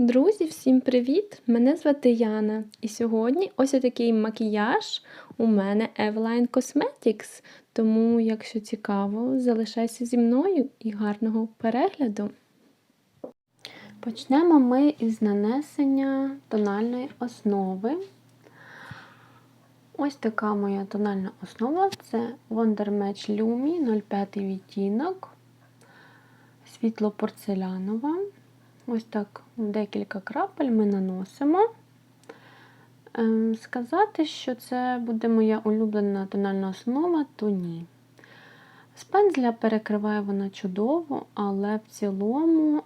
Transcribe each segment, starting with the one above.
Друзі, всім привіт! Мене звати Яна. І сьогодні ось такий макіяж у мене Eveline Cosmetics. Тому, якщо цікаво, залишайся зі мною і гарного перегляду. Почнемо ми із нанесення тональної основи. Ось така моя тональна основа це Wonder Match Lumi 05 відтінок, світло порцелянова. Ось так декілька крапель ми наносимо. Ем, сказати, що це буде моя улюблена тональна основа, то ні. З пензля перекриває вона чудово, але в цілому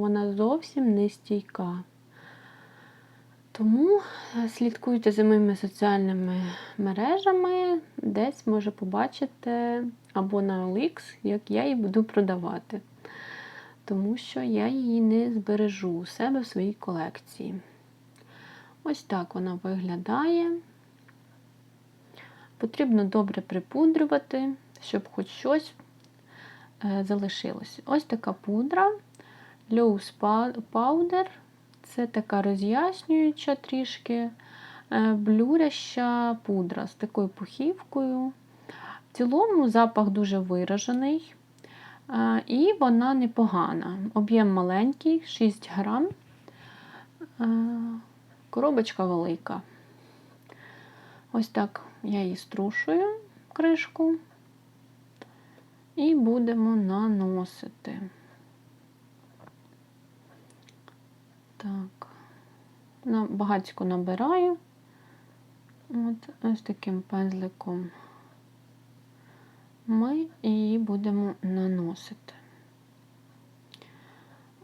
вона зовсім не стійка. Тому слідкуйте за моїми соціальними мережами, десь може побачити або на OLX, як я її буду продавати тому що я її не збережу у себе в своїй колекції. Ось так вона виглядає. Потрібно добре припудрювати, щоб хоч щось е, залишилось. Ось така пудра Loose Powder. Це така роз'яснююча трішки е, блюряща пудра з такою пухівкою. В цілому запах дуже виражений. І вона непогана. Об'єм маленький, 6 грам, коробочка велика. Ось так я її струшую кришку і будемо наносити. Так, багатько набираю. От ось таким пензликом ми її будемо наносити.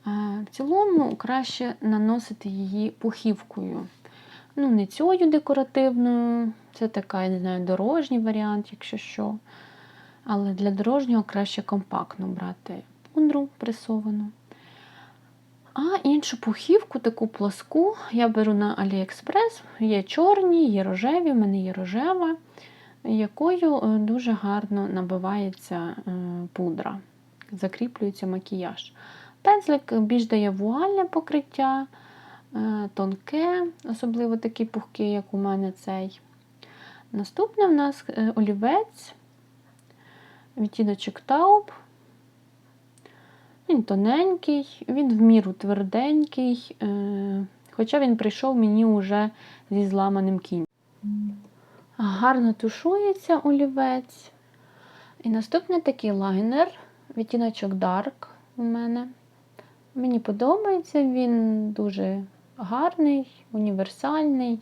В цілому краще наносити її пухівкою. Ну, не цією декоративною, це така, я не знаю, дорожній варіант, якщо що. Але для дорожнього краще компактно брати пудру пресовану. А іншу пухівку, таку плоску, я беру на AliExpress. Є чорні, є рожеві, в мене є рожева якою е, дуже гарно набивається е, пудра, закріплюється макіяж. Пензлик більш дає вуальне покриття, е, тонке, особливо такий пухкий, як у мене цей. Наступне в нас олівець, відтіночок тауб. Він тоненький, він в міру тверденький, хоча він прийшов мені вже зі зламаним кінь. Гарно тушується олівець. І наступний такий лайнер, відтіночок Dark у мене. Мені подобається, він дуже гарний, універсальний,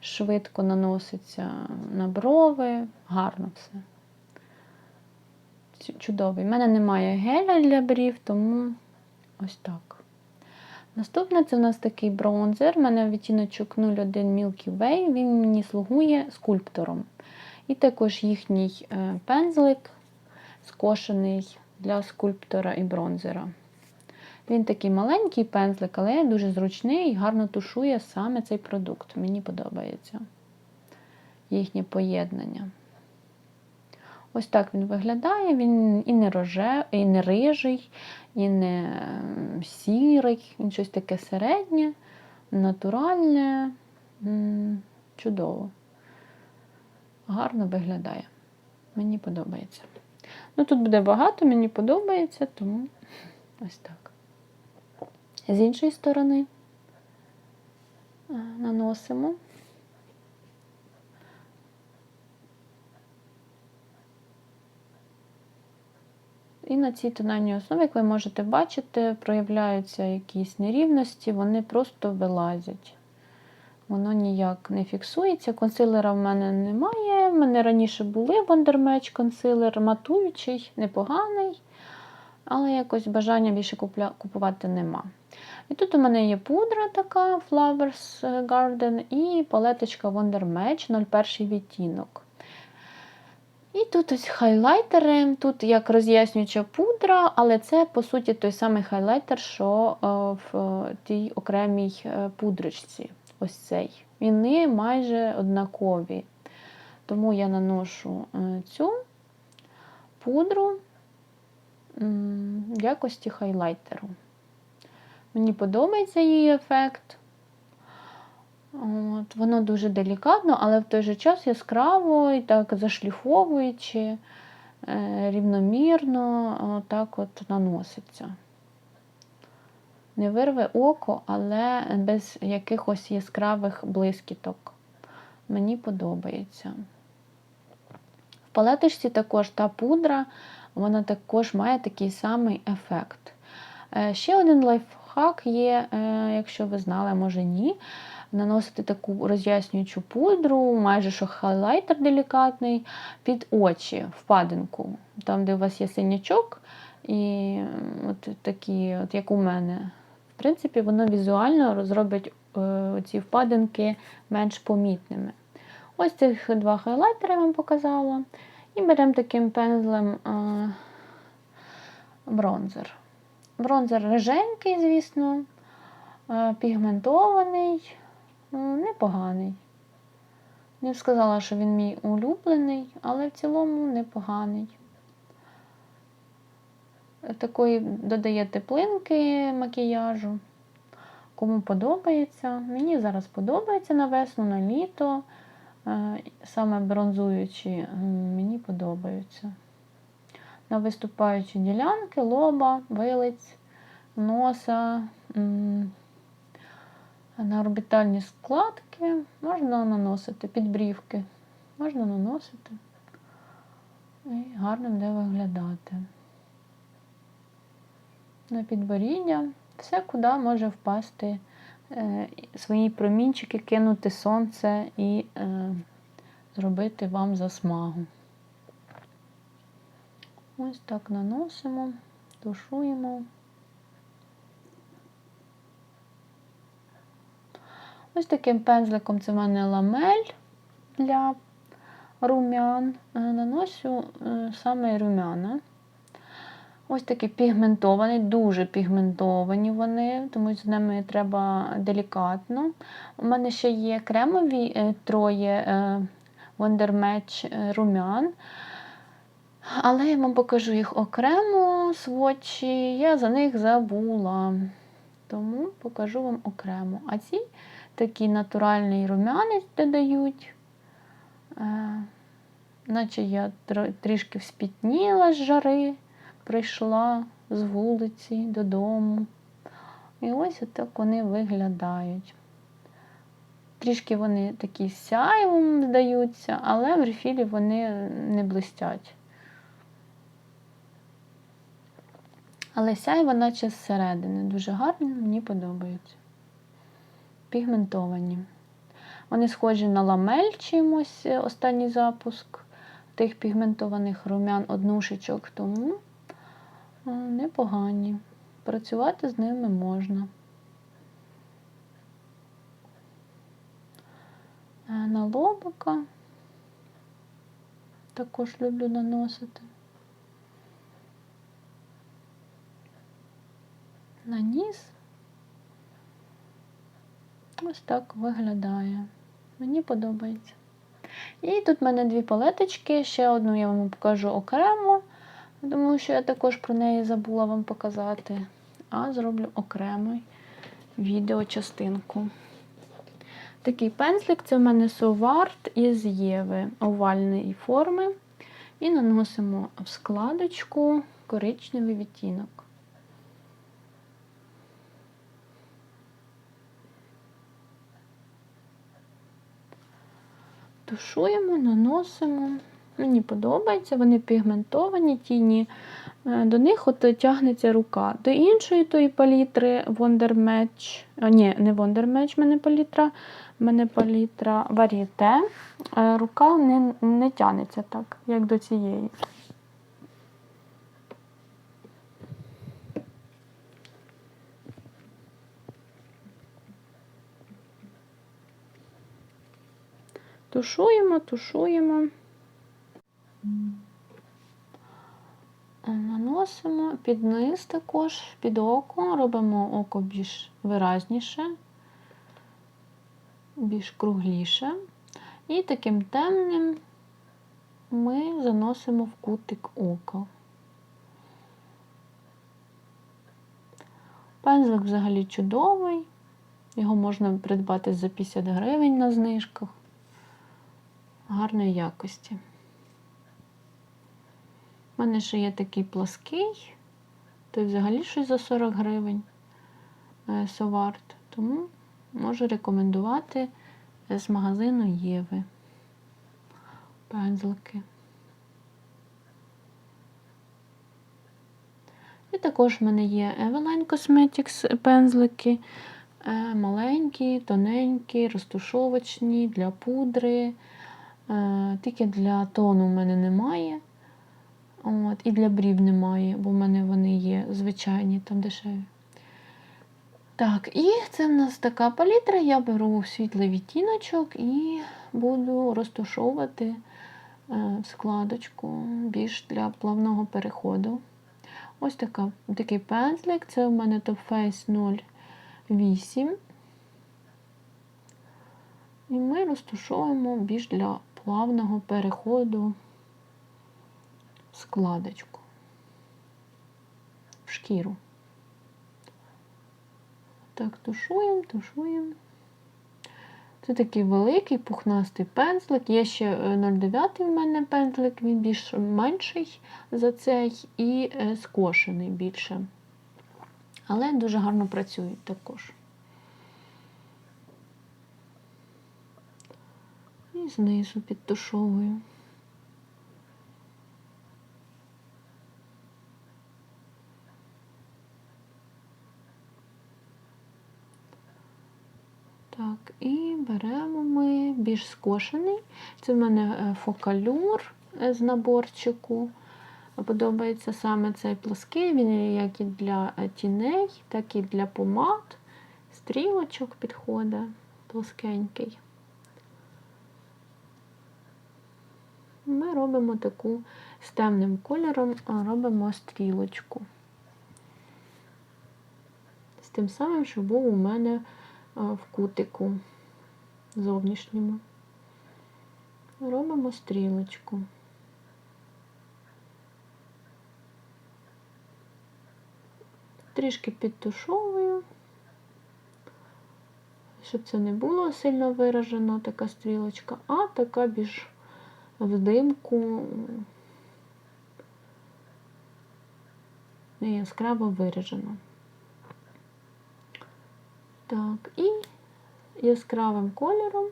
швидко наноситься на брови, гарно все. Чудовий. У мене немає геля для брів, тому ось так. Наступне це у нас такий бронзер. У мене відтіночок 01 Milky Way, він мені слугує скульптором. І також їхній е, пензлик скошений для скульптора і бронзера. Він такий маленький пензлик, але дуже зручний і гарно тушує саме цей продукт. Мені подобається їхнє поєднання. Ось так він виглядає, він і не роже, і не рижий, і не сірий, він щось таке середнє, натуральне, чудово. Гарно виглядає. Мені подобається. Ну, Тут буде багато, мені подобається, тому ось так. З іншої сторони е, наносимо. І на цій тональній основі, як ви можете бачити, проявляються якісь нерівності, вони просто вилазять. Воно ніяк не фіксується. Консилера в мене немає. В мене раніше були Wonder консилер, матуючий, непоганий, але якось бажання більше купувати нема. І тут у мене є пудра така Flowers Garden і палеточка Wonder Match 01 відтінок. І тут ось хайлайтери, тут як роз'яснююча пудра, але це, по суті, той самий хайлайтер, що е, в тій окремій е, пудрочці. Ось цей. Вони майже однакові. Тому я наношу е, цю пудру в якості хайлайтеру. Мені подобається її ефект. От, воно дуже делікатно, але в той же час яскраво і так зашліфовуючи, е, рівномірно так от наноситься. Не вирве око, але без якихось яскравих блискіток. Мені подобається. В палеточці також та пудра, вона також має такий самий ефект. Е, Ще один лайфхак є, е, якщо ви знали, може ні. Наносити таку роз'яснюючу пудру, майже що хайлайтер делікатний, під очі, впадинку, там, де у вас є синячок, і от такі, от як у мене. В принципі, воно візуально зробить е, ці впадинки менш помітними. Ось цих два хайлайтери я вам показала. І беремо таким пензлем е, бронзер. Бронзер риженький, звісно, е, пігментований, непоганий. Не сказала, що він мій улюблений, але в цілому непоганий. Такої додає теплинки макіяжу. Кому подобається. Мені зараз подобається на весну, на літо. Е, Саме бронзуючі мені подобаються. На виступаючі ділянки, лоба, вилиць, носа, на орбітальні складки можна наносити, підбрівки. Можна наносити і гарно буде виглядати. На підборіддя, все, куди може впасти е, свої промінчики, кинути сонце і е, зробити вам засмагу. Ось так наносимо, тушуємо. Ось таким пензликом це в мене ламель для румян. Е, Наношу е, саме румяна. Ось такі пігментовані, дуже пігментовані вони, тому з ними треба делікатно. У мене ще є кремові е, троє Wonder Match румян. Але я вам покажу їх окремо сводчі, я за них забула. Тому покажу вам окремо. А ці такий натуральний рум'янець додають. Е, наче я трішки вспітніла з жари, прийшла з вулиці додому. І ось отак вони виглядають. Трішки вони такі сяйвом здаються, але в рефілі вони не блистять. Але сяйво наче зсередини. Дуже гарні, мені подобаються. Пігментовані. Вони схожі на ламель чимось, е, останній запуск тих пігментованих румян однушечок, тому непогані. Працювати з ними можна. Е, На лобика також люблю наносити. На ніс. Ось так виглядає. Мені подобається. І тут в мене дві палеточки, ще одну я вам покажу окремо, тому що я також про неї забула вам показати. А зроблю окрему відеочастинку. Такий пензлик це в мене Соварт із Єви овальної форми. І наносимо в складочку коричневий відтінок. Тушуємо, наносимо. Мені подобається, вони пігментовані, тіні. Е, До них от тягнеться рука. До іншої тої палітри Wonder Match, а, ні, не Wonder Match мене палітра, мене палітра Varieté. Е, Рука не, не тягнеться так, як до цієї. Тушуємо, тушуємо. Наносимо під низ також, під око, робимо око більш виразніше, більш кругліше. І таким темним ми заносимо в кутик ока. Пензлик взагалі чудовий. Його можна придбати за 50 гривень на знижках. Гарної якості. У мене ще є такий плаский, той взагалі щось за 40 гривень е, Соварт. Тому можу рекомендувати з магазину Єви. Пензлики. І також в мене є Eveline Cosmetics пензлики. Е, Маленькі, тоненькі, розтушовочні для пудри. Е, Тільки для тону в мене немає. От, і для брів немає, бо в мене вони є звичайні, там дешеві. Так, і це в нас така палітра. Я беру світлий відтіночок і буду розташовувати е, складочку більш для плавного переходу. Ось така, такий пензлик. Це в мене Top Face 08. І ми розташовуємо більш для плавного переходу в складочку в шкіру. Так, тушуємо, тушуємо. Це такий великий пухнастий пензлик. Є ще 0,9 в мене пензлик, він більш менший за цей і е, скошений більше. Але дуже гарно працюють також. І знизу підтушовую. Так, і беремо ми більш скошений. Це в мене е, фокалюр е, з наборчику. Подобається саме цей плоский, він як і для е, тіней, так і для помад. Стрілочок підходить плоскенький. Ми робимо таку з темним кольором, робимо стрілочку. З тим самим, що був у мене в кутику зовнішньому. Робимо стрілочку. Трішки підтушовую, щоб це не було сильно виражена така стрілочка, а така більш в димку не яскраво виражена. Так, і яскравим кольором,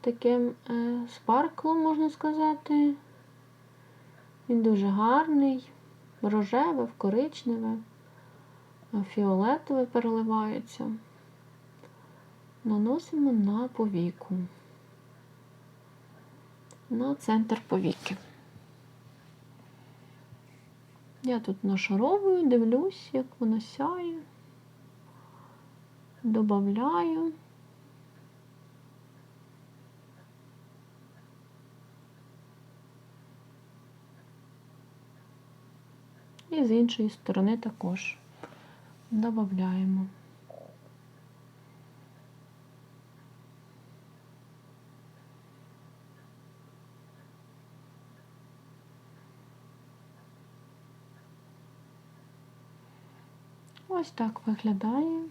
таким е, спарклом, можна сказати. Він дуже гарний, рожеве, коричневе, фіолетове переливається. Наносимо на повіку, на центр повіки. Я тут нашаровую, дивлюсь, як воно сяє добавляю. І з іншої сторони також додаємо. Ось так виглядає.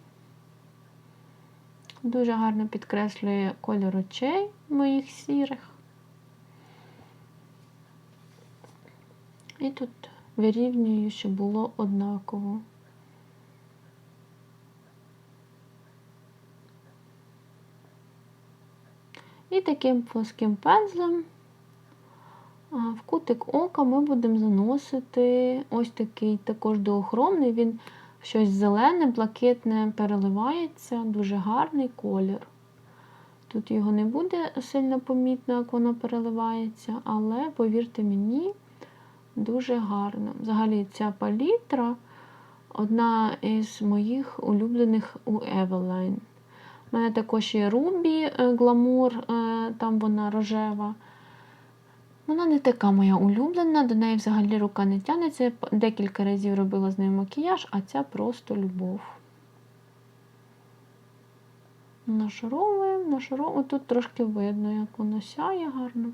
Дуже гарно підкреслює кольор очей моїх сірих. І тут вирівнюю, щоб було однаково. І таким плоским пензлем в кутик ока ми будемо заносити ось такий також доохромний, він щось зелене, блакитне переливається, дуже гарний колір. Тут його не буде сильно помітно, як воно переливається, але, повірте мені, дуже гарно. Взагалі, ця палітра одна із моїх улюблених у Eveline. У мене також є Ruby Glamour, е, там вона рожева. Вона не така моя улюблена, до неї взагалі рука не тянеться. Я декілька разів робила з нею макіяж, а ця просто любов. Нашаровуємо, нашаровуємо. Тут трошки видно, як воно сяє гарно.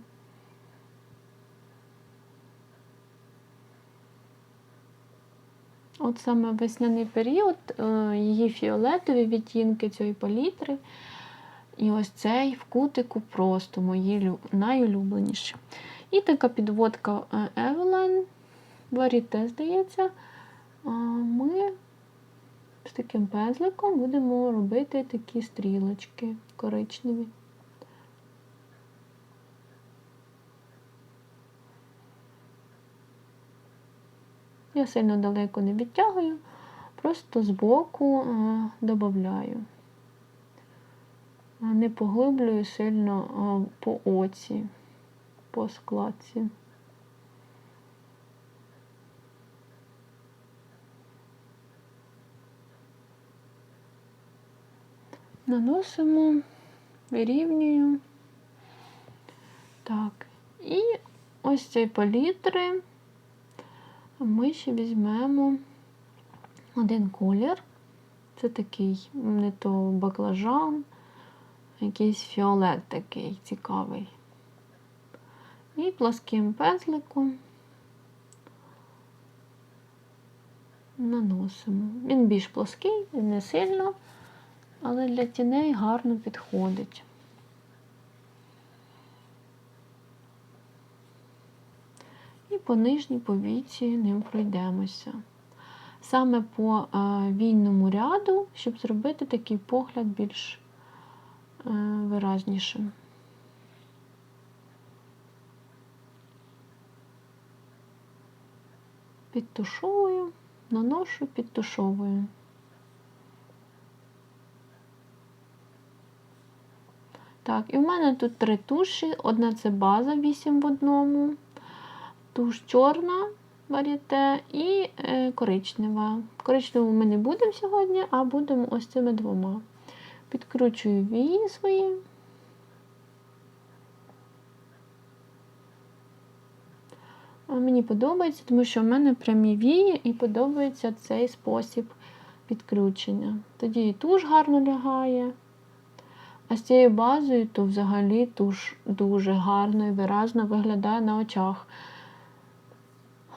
От саме весняний період, е, її фіолетові відтінки цієї палітри. І ось цей в кутику просто мої найулюбленіші. І така підводка е, Eveline, Varieté, здається. Ми з таким пензликом будемо робити такі стрілочки коричневі. Я сильно далеко не відтягую, просто збоку е, додаю. Не поглиблюю сильно е, по оці, по складці. Наносимо, вирівнюю. Так, і ось цієї палітри ми ще візьмемо один колір. Це такий не то баклажан, якийсь фіолет такий цікавий. І плоским пензликом наносимо. Він більш плоский, не сильно, але для тіней гарно підходить. І по нижній повіці ним пройдемося. Саме по е, війному ряду, щоб зробити такий погляд більш е, виразнішим. Підтушовую, наношу, підтушовую. Так, і в мене тут три туші. Одна це база 8 в одному, туш чорна варіте і е, коричнева. Коричневу ми не будемо сьогодні, а будемо ось цими двома. Підкручую вії свої. Мені подобається, тому що в мене прямі вії і подобається цей спосіб підключення. Тоді і туш гарно лягає. А з цією базою, то взагалі туш дуже гарно і виразно виглядає на очах.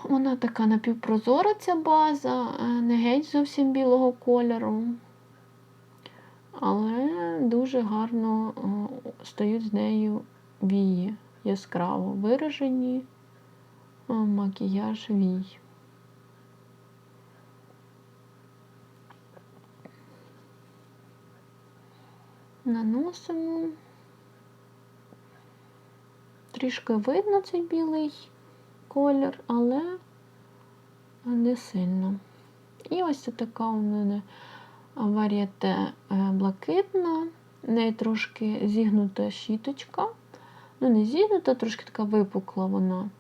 Вона така напівпрозора ця база, е, не геть зовсім білого кольору. Але дуже гарно е, стають з нею вії яскраво виражені макіяж вій. Наносимо. Трішки видно цей білий колір, але не сильно. І ось це така у мене варієте блакитна, в неї трошки зігнута щіточка. Ну, не зігнута, трошки така випукла вона.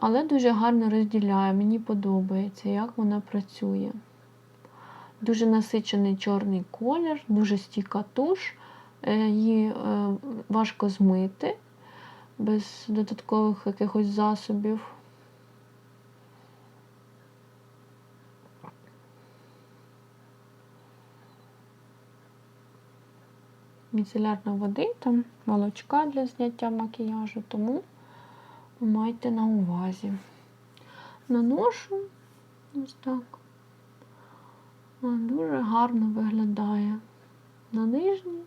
Але дуже гарно розділяє, мені подобається, як вона працює. Дуже насичений чорний колір, дуже стійка туш, е, її е, важко змити без додаткових якихось засобів. Міцелярна там молочка для зняття макіяжу, тому майте на увазі. Наношу ось так. Дуже гарно виглядає на нижній.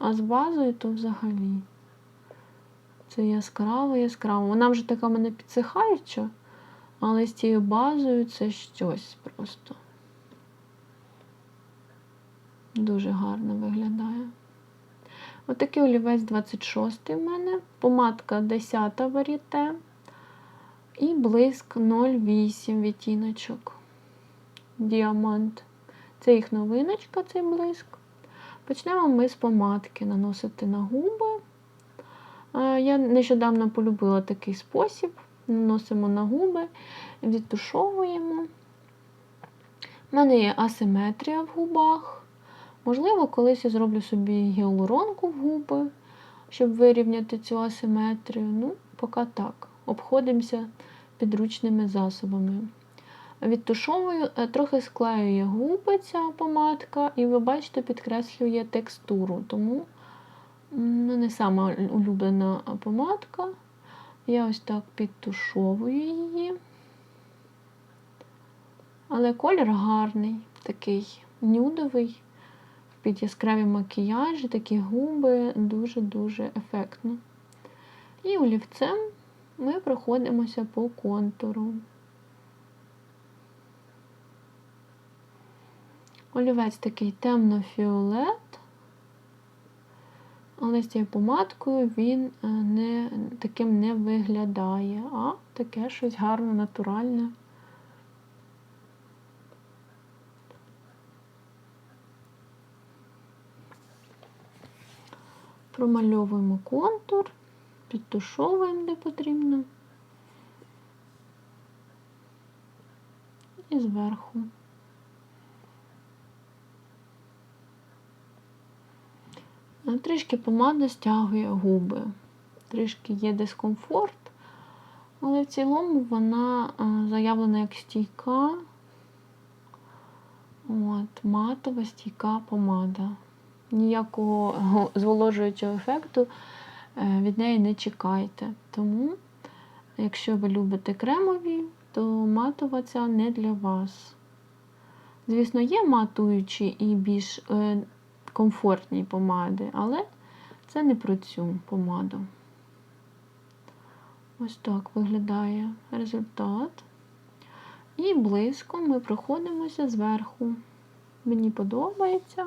А з базою то взагалі. Це яскраво, яскраво. Вона вже така мене підсихаюча, але з цією базою це щось просто. Дуже гарно виглядає. Отакий олівець 26 в мене, помадка 10 варіте і блиск 08 відтіночок. Діамант. Це їх новиночка, цей блиск. Почнемо ми з помадки наносити на губи. Я нещодавно полюбила такий спосіб. Наносимо на губи, відтушовуємо. У мене є асиметрія в губах. Можливо, колись я зроблю собі гіалуронку в губи, щоб вирівняти цю асиметрію. Ну, поки так. Обходимося підручними засобами. Відтушовую, е, трохи склеює губи ця помадка, і ви бачите, підкреслює текстуру. Тому ну, не сама улюблена помадка. Я ось так підтушовую її. Але колір гарний, такий нюдовий, під яскраві макіяжі, такі губи, дуже-дуже ефектно. І олівцем ми проходимося по контуру. Олівець такий темно-фіолет, але з цією помадкою він е, не, таким не виглядає, а таке щось гарне, натуральне. Промальовуємо контур, підтушовуємо де потрібно. І зверху. Трішки помада стягує губи. Трішки є дискомфорт, але в цілому вона заявлена як стійка. От, матова стійка помада. Ніякого зволожуючого ефекту е, від неї не чекайте. Тому, якщо ви любите кремові, то матова ця не для вас. Звісно, є матуючі і більш е, комфортні помади, але це не про цю помаду. Ось так виглядає результат. І близько ми проходимося зверху. Мені подобається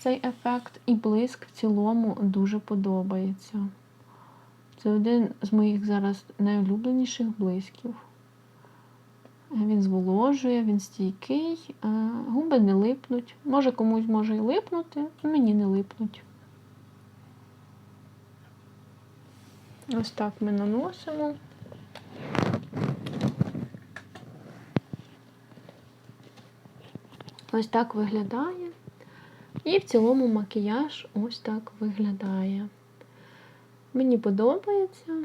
цей ефект, і блиск в цілому дуже подобається. Це один з моїх зараз найулюбленіших блисків. Він зволожує, він стійкий, губи не липнуть. Може комусь може і липнути, мені не липнуть. Ось так ми наносимо. Ось так виглядає. І в цілому макіяж ось так виглядає. Мені подобається.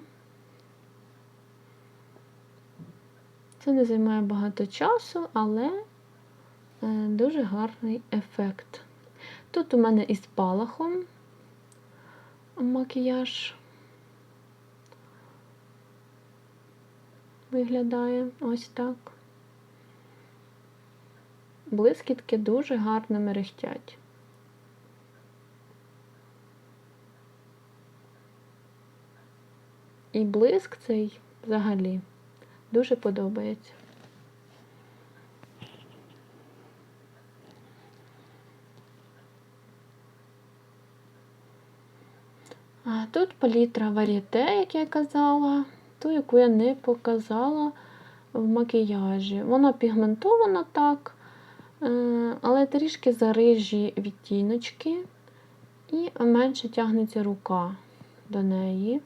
Це не займає багато часу, але е, дуже гарний ефект. Тут у мене із палахом макіяж виглядає ось так. Блискітки дуже гарно мерехтять. І блиск цей взагалі дуже подобається. А тут палітра варіте, як я казала, ту, яку я не показала в макіяжі. Вона пігментована так, е, але трішки зарижі відтіночки, і менше тягнеться рука до неї.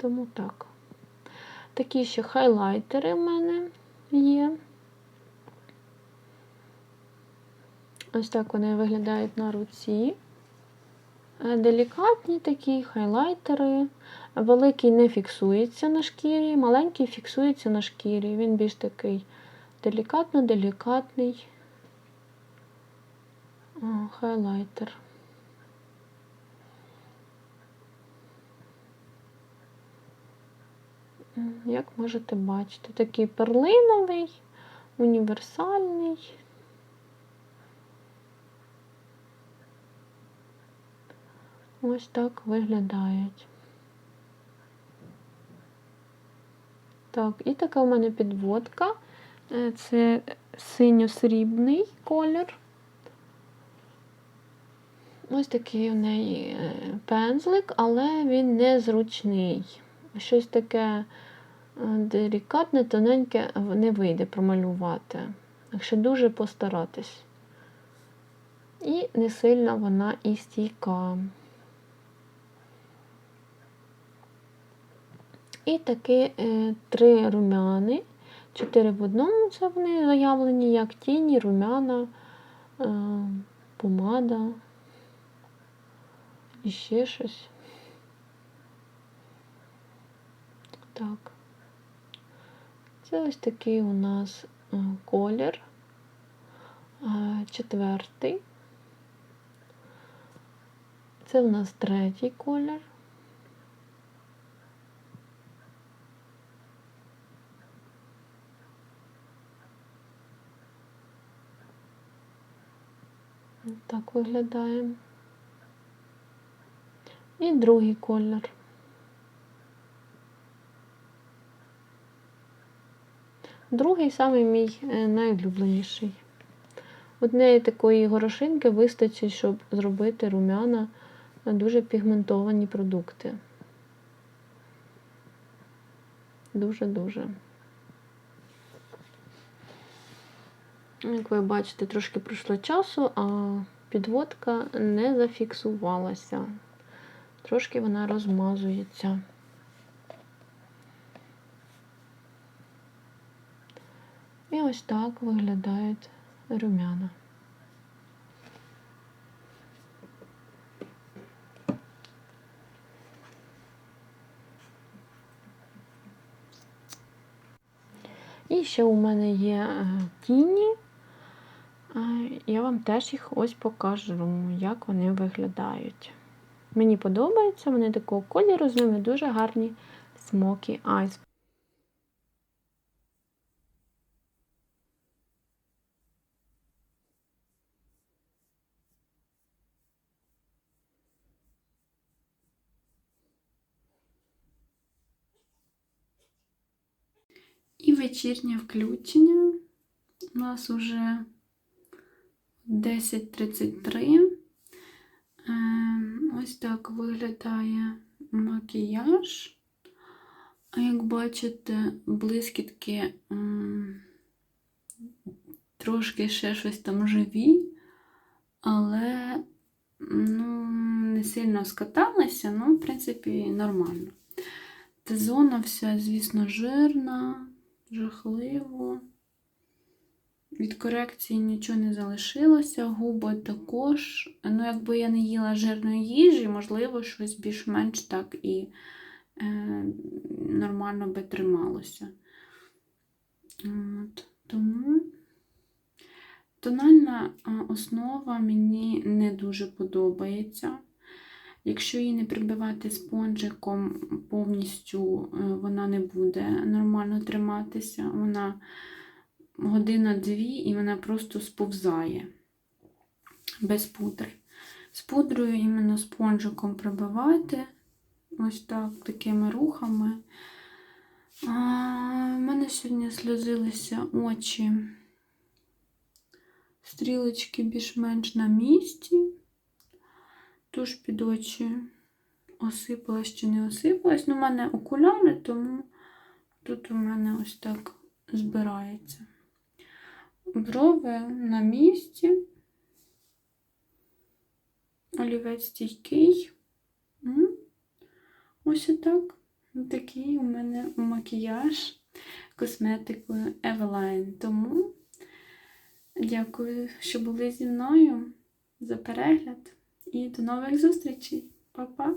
Е, тому так. Такі ще хайлайтери в мене є. Ось так вони виглядають на руці. Е, делікатні такі хайлайтери. Великий не фіксується на шкірі, маленький фіксується на шкірі. Він більш такий делікатно-делікатний хайлайтер. Як можете бачити, такий перлиновий, універсальний. Ось так виглядають. Так, і така в мене підводка. Е, це синьо-срібний колір. Ось такий у неї е, пензлик, але він незручний. Щось таке делікатне, тоненьке не вийде промалювати. Якщо дуже постаратись. І не сильно вона і стійка. І такі е, три румяни. Чотири в одному це вони заявлені, як тіні, румяна, е, помада і ще щось. Так. Це ось такий у нас е, колір е, четвертий. Це у нас третій колір. Так виглядає. І другий колір. Другий самий мій е, найулюбленіший. Однієї такої горошинки вистачить, щоб зробити рум'яна на дуже пігментовані продукти. Дуже-дуже. Як ви бачите, трошки пройшло часу, а підводка не зафіксувалася. Трошки вона розмазується. Ось так виглядають рум'яна. І ще у мене є е, тіні. Е, Я вам теж їх ось покажу, як вони виглядають. Мені подобається, вони такого кольору, з ними дуже гарні Smoky Eyes. І вечірнє включення. У нас уже 10.33. Ем, Ось так виглядає макіяж. А як бачите, блискітки трошки ще щось там живі, але ну, не сильно скаталися, ну, в принципі, нормально. Та зона вся, звісно, жирна, жахливо. Від корекції нічого не залишилося, губи також. Ну, якби я не їла жирної їжі, можливо, щось більш-менш так і е, нормально би трималося. От. Тому тональна основа мені не дуже подобається. Якщо її не прибивати спонжиком повністю, е, вона не буде нормально триматися. Вона година-дві і вона просто сповзає без пудри. З пудрою іменно спонжиком прибивати. Ось так, такими рухами. В мене сьогодні сльозилися очі. Стрілочки більш-менш на місці. Туш під очі осипалась чи не осипалась. Ну, у мене окуляри, тому тут у мене ось так збирається. Брови на місці. Олівець стійкий. Ось отак. Такий у мене макіяж косметикою Eveline. Тому дякую, що були зі мною за перегляд. І до нових зустрічей. Па-па!